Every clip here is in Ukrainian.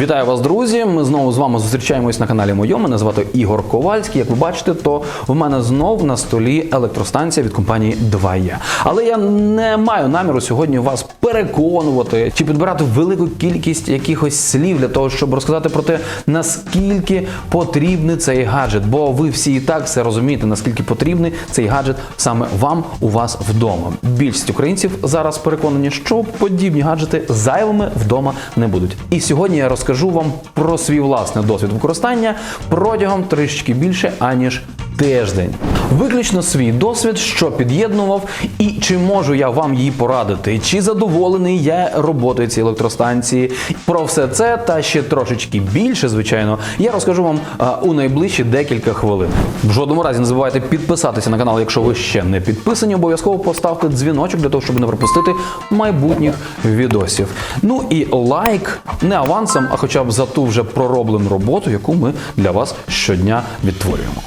Вітаю вас, друзі! Ми знову з вами зустрічаємось на каналі Мойо. Мене звати Ігор Ковальський. Як ви бачите, то в мене знов на столі електростанція від компанії 2E. Але я не маю наміру сьогодні вас переконувати чи підбирати велику кількість якихось слів для того, щоб розказати про те, наскільки потрібний цей гаджет. Бо ви всі і так все розумієте, наскільки потрібний цей гаджет саме вам у вас вдома. Більшість українців зараз переконані, що подібні гаджети зайвими вдома не будуть. І сьогодні я розкажу вам про свій власний досвід використання протягом трішки більше аніж тиждень. Виключно свій досвід, що під'єднував, і чи можу я вам її порадити, чи задоволений я роботою цієї електростанції. Про все це та ще трошечки більше, звичайно, я розкажу вам у найближчі декілька хвилин. В жодному разі не забувайте підписатися на канал, якщо ви ще не підписані. Обов'язково поставте дзвіночок для того, щоб не пропустити майбутніх відосів. Ну і лайк не авансом, а хоча б за ту вже пророблену роботу, яку ми для вас щодня відтворюємо.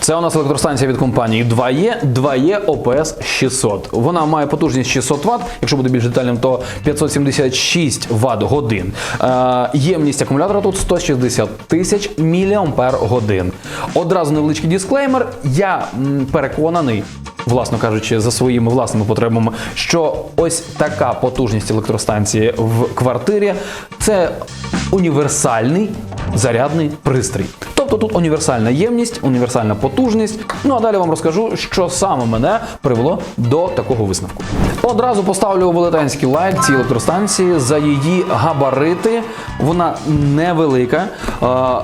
Це у нас електростанція від компанії 2E, 2E OPS 600. Вона має потужність 600 Вт, якщо буде більш детальним, то 576 Вт годин. Е, ємність акумулятора тут 160 тисяч мА. годин. Одразу невеличкий дисклеймер. Я м, переконаний. Власно кажучи, за своїми власними потребами, що ось така потужність електростанції в квартирі це універсальний зарядний пристрій. Тобто тут універсальна ємність, універсальна потужність. Ну а далі вам розкажу, що саме мене привело до такого висновку. Одразу поставлю велетенський лайк цій електростанції за її габарити. Вона невелика.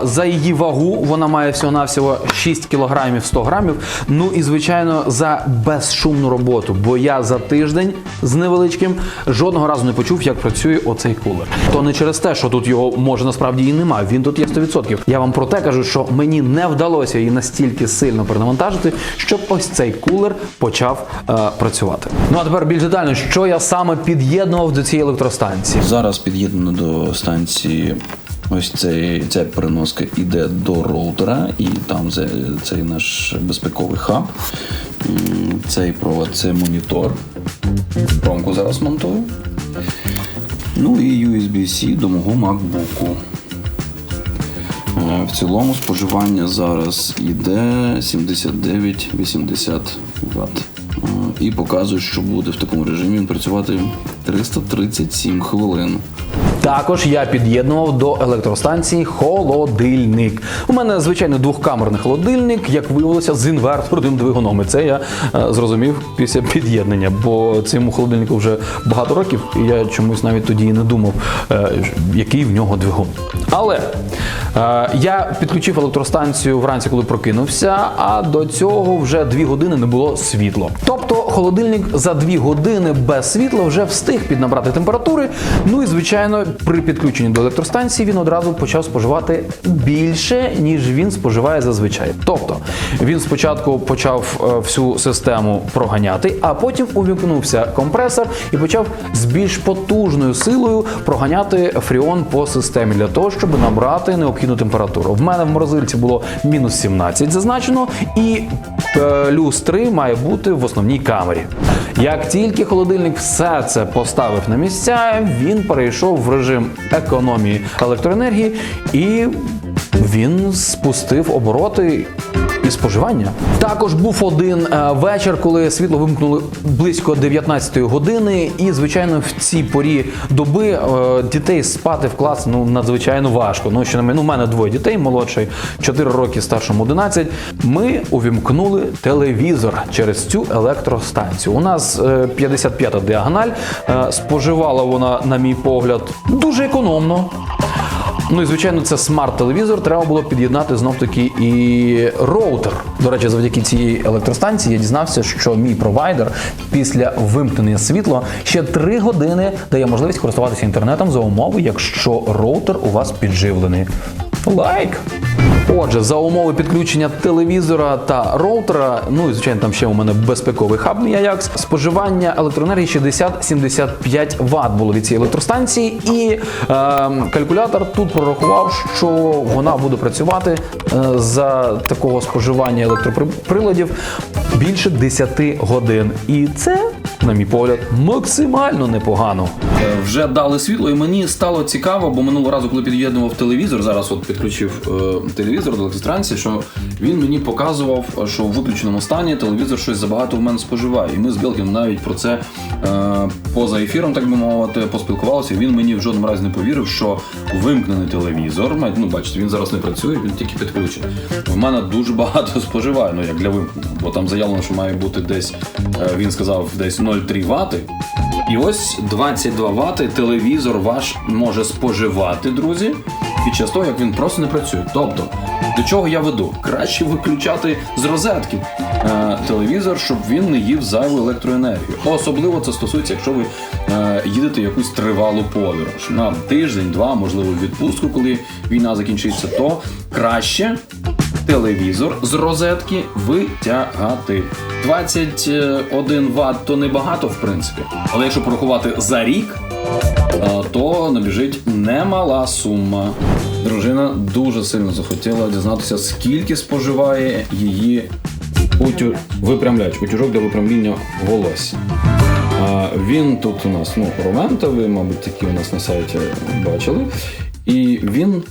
За її вагу вона має всього-навсього 6 кг 100 грамів. Ну і звичайно за безшумну роботу. Бо я за тиждень з невеличким жодного разу не почув, як працює оцей кулер. То не через те, що тут його може насправді і немає. Він тут є 100%. Я вам про те кажу, що мені не вдалося її настільки сильно перенавантажити, щоб ось цей кулер почав е, працювати. Ну а тепер більш детально, що я саме під'єднував до цієї електростанції. Зараз під'єднано до станції. Ось цей, ця переноска йде до роутера, і там це, цей наш безпековий хаб. Цей провод це монітор. Промку зараз монтую. Ну і USB-C до мого MacBook. Е, В цілому споживання зараз йде 79-80 Вт. Е, І показує, що буде в такому режимі він працювати 337 хвилин. Також я під'єднував до електростанції холодильник. У мене звичайно двохкамерний холодильник, як виявилося, з інверторним двигуном. І це я е, зрозумів після під'єднання, бо цьому холодильнику вже багато років, і я чомусь навіть тоді і не думав, е, який в нього двигун. Але е, я підключив електростанцію вранці, коли прокинувся, а до цього вже дві години не було світла. Тобто холодильник за дві години без світла вже встиг піднабрати температури. Ну і звичайно, при підключенні до електростанції він одразу почав споживати більше, ніж він споживає зазвичай. Тобто він спочатку почав е, всю систему проганяти, а потім увімкнувся компресор і почав з більш потужною силою проганяти фріон по системі для того, щоб набрати необхідну температуру. В мене в морозильці було мінус 17 зазначено, і плюс 3 має бути в основній камері. Як тільки холодильник все це поставив на місця, він перейшов в режим економії електроенергії і він спустив обороти і споживання. Також був один е, вечір, коли світло вимкнули близько 19 години, і звичайно в цій порі доби е, дітей спати в клас ну надзвичайно важко. Ну що ну, у мене двоє дітей, молодший 4 роки, старшому 11. Ми увімкнули телевізор через цю електростанцію. У нас е, 55-та діагональ. Е, Споживала вона, на мій погляд, дуже економно. Ну і звичайно, це смарт-телевізор. Треба було під'єднати знов таки і роутер. До речі, завдяки цій електростанції я дізнався, що мій провайдер після вимкнення світла ще 3 години дає можливість користуватися інтернетом за умови, якщо роутер у вас підживлений. Лайк! Отже, за умови підключення телевізора та роутера, ну і звичайно, там ще у мене безпековий хаб мій Ajax, споживання електроенергії 60-75 Вт було від цієї електростанції, і е, калькулятор тут прорахував, що вона буде працювати е, за такого споживання електроприладів більше 10 годин. І це на мій погляд, максимально непогано. Е, вже дали світло, і мені стало цікаво, бо минулого разу, коли під'єднував телевізор, зараз от підключив е, телевізор до електростанції, що він мені показував, що в виключеному стані телевізор щось забагато в мене споживає. І ми з Білкін навіть про це е, поза ефіром, так би мовити, поспілкувалися. Він мені в жодному разі не повірив, що вимкнений телевізор, ну бачите, він зараз не працює, він тільки підключений. В мене дуже багато споживає, ну як для вимкненого, бо там заявлено, що має бути десь, е, він сказав, десь 0,3 вати. І ось 22 вати телевізор ваш може споживати, друзі, під час того, як він просто не працює. Тобто, до чого я веду? Краще виключати з розетки е, телевізор, щоб він не їв зайву електроенергію. Особливо це стосується, якщо ви е, їдете в якусь тривалу подорож на тиждень, два, можливо, відпустку, коли війна закінчиться, то краще телевізор з розетки витягати. 21 Вт то небагато, в принципі. Але якщо порахувати за рік, то набіжить немала сума. Дружина дуже сильно захотіла дізнатися, скільки споживає її утю... випрямляч, утюжок для випрямління волосся. Він тут у нас ну, романтовий, мабуть, такі у нас на сайті бачили. І він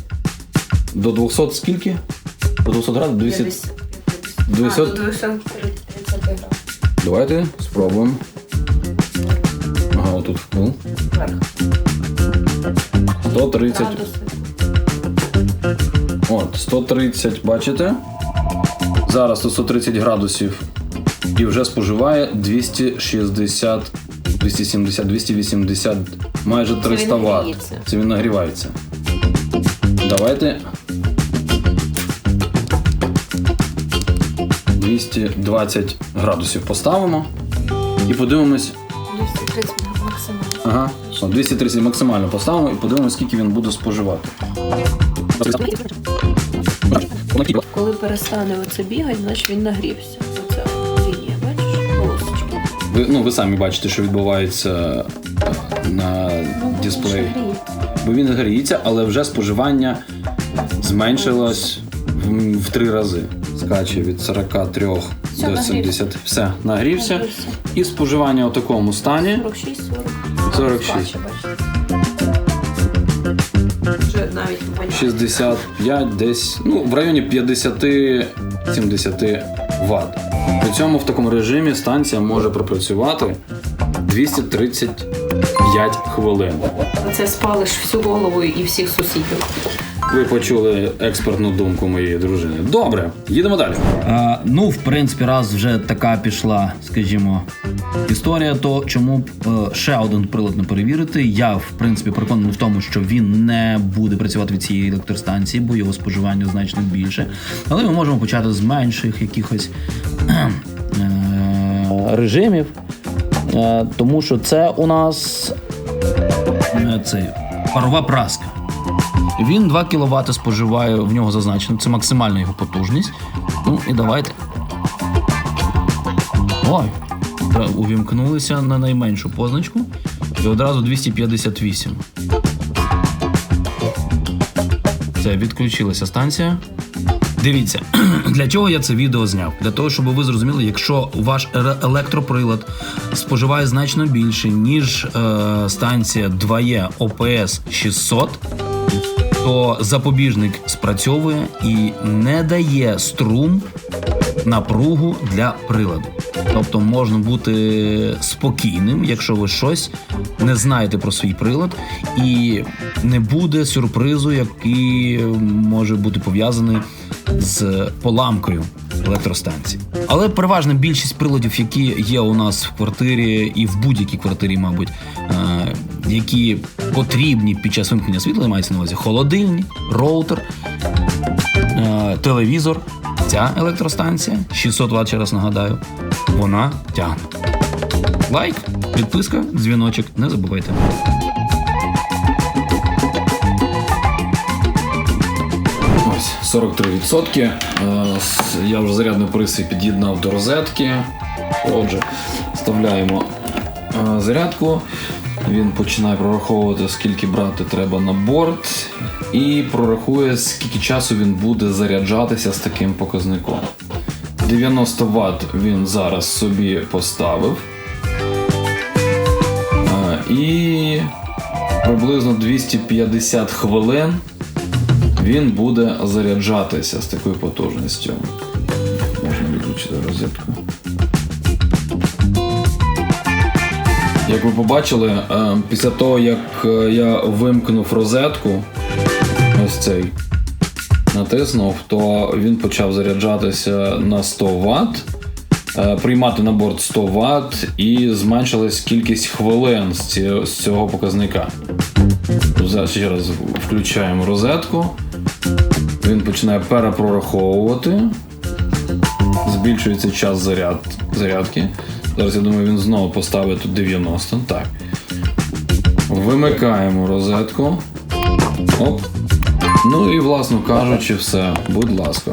до 200 скільки? До 200 градусів? 200... 200... А, до 230 грам. Давайте спробуємо. Ага, отут вкл. Вверх. 130. Градуси. От, 130, бачите? Зараз тут 130 градусів. І вже споживає 260, 270, 280, майже 300 Вт. Це він нагрівається. Давайте. 220 градусів поставимо. І подивимось, 230 максимально. Ага, 230 максимально поставимо і подивимося, скільки він буде споживати. Коли перестане оце бігати, значить він нагрівся. Оця лінія, бачиш? Полосочки. Ви, ну, ви самі бачите, що відбувається е, на Ну, дисплеї. він ще гріє. Бо він гріється, але вже споживання зменшилось в, в три рази. Скаче від 43 Все, до нагрівся. 70. Все, нагрівся. Нагрівся. І споживання у такому стані 46, 40. 46. Бачу. Вже навіть воняє. 65, десь ну, в районі 50-70 Вт. При цьому в такому режимі станція може пропрацювати 235 хвилин. Це спалиш всю голову і всіх сусідів. Ви почули експертну думку моєї дружини. Добре, їдемо далі. А, ну, в принципі, раз вже така пішла, скажімо, історія, то чому б е, ще один прилад не перевірити? Я, в принципі, переконаний в тому, що він не буде працювати від цієї електростанції, бо його споживання значно більше. Але ми можемо почати з менших якихось е, режимів, е, тому що це у нас е, це парова праска. Він 2 кВт споживає, в нього зазначено, це максимальна його потужність. Ну і давайте. Ой, увімкнулися на найменшу позначку. І одразу 258. Це відключилася станція. Дивіться, для чого я це відео зняв? Для того, щоб ви зрозуміли, якщо ваш електроприлад споживає значно більше, ніж е, станція 2E OPS 600, то запобіжник спрацьовує і не дає струм напругу для приладу. Тобто можна бути спокійним, якщо ви щось не знаєте про свій прилад, і не буде сюрпризу, який може бути пов'язаний з поламкою електростанції. Але переважна більшість приладів, які є у нас в квартирі і в будь-якій квартирі, мабуть, е, які потрібні під час вимкнення світла, мається на увазі холодильник, роутер, е, телевізор. Ця електростанція 600 Вт, ще раз нагадаю, вона тягне. Лайк, підписка, дзвіночок, не забувайте. Ось 43%. Е, Я вже зарядний пристрій під'єднав до розетки. Отже, вставляємо е, зарядку. Він починає прораховувати, скільки брати треба на борт, і прорахує, скільки часу він буде заряджатися з таким показником. 90 Вт він зараз собі поставив. і приблизно 250 хвилин він буде заряджатися з такою потужністю. Можна відключити розетку. Як ви побачили, е, після того, як е, я вимкнув розетку, ось цей, натиснув, то він почав заряджатися на 100 Вт, е, приймати на борт 100 Вт і зменшилась кількість хвилин з цього показника. Зараз ще раз включаємо розетку. Він починає перепрораховувати. Збільшується час заряд, зарядки. Зараз я думаю, він знову поставить тут 90. Так. Вимикаємо розетку. Оп. Ну і, власно кажучи, все. Будь ласка.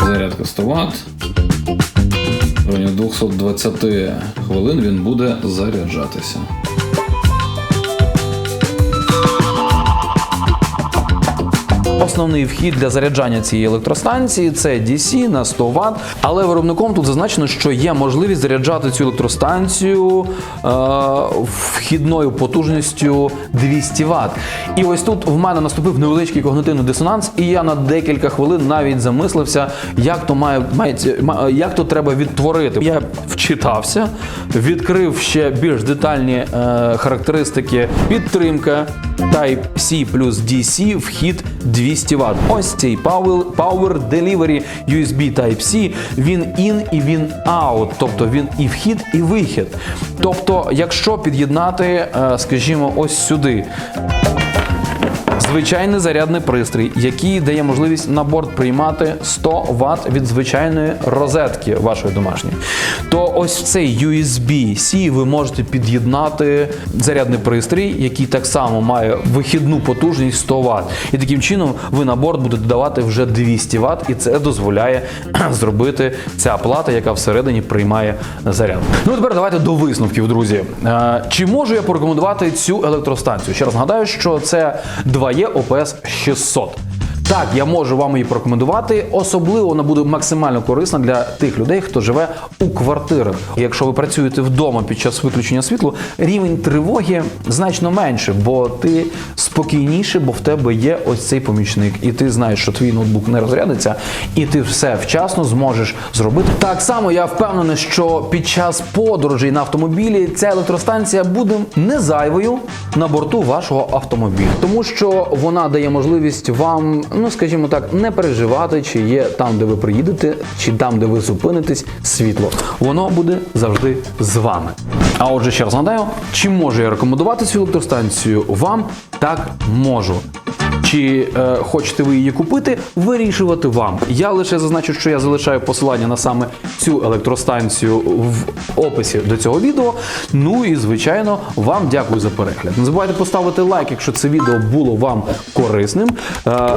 Зарядка 100 Вт. В районі 220 хвилин він буде заряджатися. Основний вхід для заряджання цієї електростанції це DC на 100 Вт, але виробником тут зазначено, що є можливість заряджати цю електростанцію е, вхідною потужністю 200 Вт. І ось тут в мене наступив невеличкий когнитивний дисонанс, і я на декілька хвилин навіть замислився, як то має, має ма- як то треба відтворити. Я вчитався, відкрив ще більш детальні е, характеристики підтримка Type-C плюс DC, вхід 200 Вт. Ось цей Power, Delivery USB Type-C, він in і він out, тобто він і вхід, і вихід. Тобто, якщо під'єднати, е, скажімо, ось сюди. Звичайний зарядний пристрій, який дає можливість на борт приймати 100 Вт від звичайної розетки вашої домашньої. То ось в цей USB-C ви можете під'єднати зарядний пристрій, який так само має вихідну потужність 100 Вт. І таким чином ви на борт будете давати вже 200 Вт, і це дозволяє зробити ця плата, яка всередині приймає заряд. Ну тепер давайте до висновків, друзі. Е, Чи можу я порекомендувати цю електростанцію? Ще раз нагадаю, що це 2E OPS 600. Так, я можу вам її порекомендувати. Особливо вона буде максимально корисна для тих людей, хто живе у квартирах. Якщо ви працюєте вдома під час виключення світлу, рівень тривоги значно менше, бо ти спокійніше, бо в тебе є ось цей помічник, і ти знаєш, що твій ноутбук не розрядиться, і ти все вчасно зможеш зробити. Так само я впевнений, що під час подорожей на автомобілі ця електростанція буде не зайвою на борту вашого автомобіля, тому що вона дає можливість вам, ну скажімо так, не переживати, чи є там, де ви приїдете, чи там, де ви зупинитесь, світло. Воно буде завжди з вами. А отже, ще раз нагадаю, чи можу я рекомендувати цю електростанцію вам? Так можу. Чи е, хочете ви її купити, вирішувати вам. Я лише зазначу, що я залишаю посилання на саме цю електростанцію в описі до цього відео. Ну і звичайно, вам дякую за перегляд. Не забувайте поставити лайк, якщо це відео було вам корисним. Е,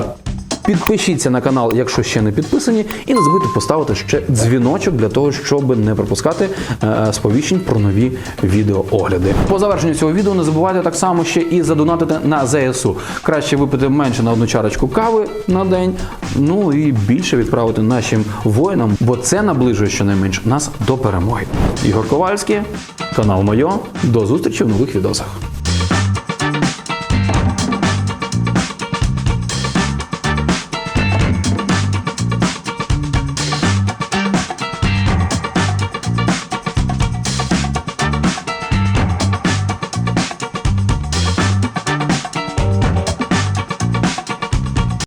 Підпишіться на канал, якщо ще не підписані, і не забудьте поставити ще дзвіночок для того, щоб не пропускати е, сповіщень про нові відеоогляди. По завершенню цього відео не забувайте так само ще і задонатити на ЗСУ. Краще випити менше на одну чарочку кави на день, ну і більше відправити нашим воїнам, бо це наближує щонайменш нас до перемоги. Ігор Ковальський, канал Мойо. До зустрічі в нових відосах.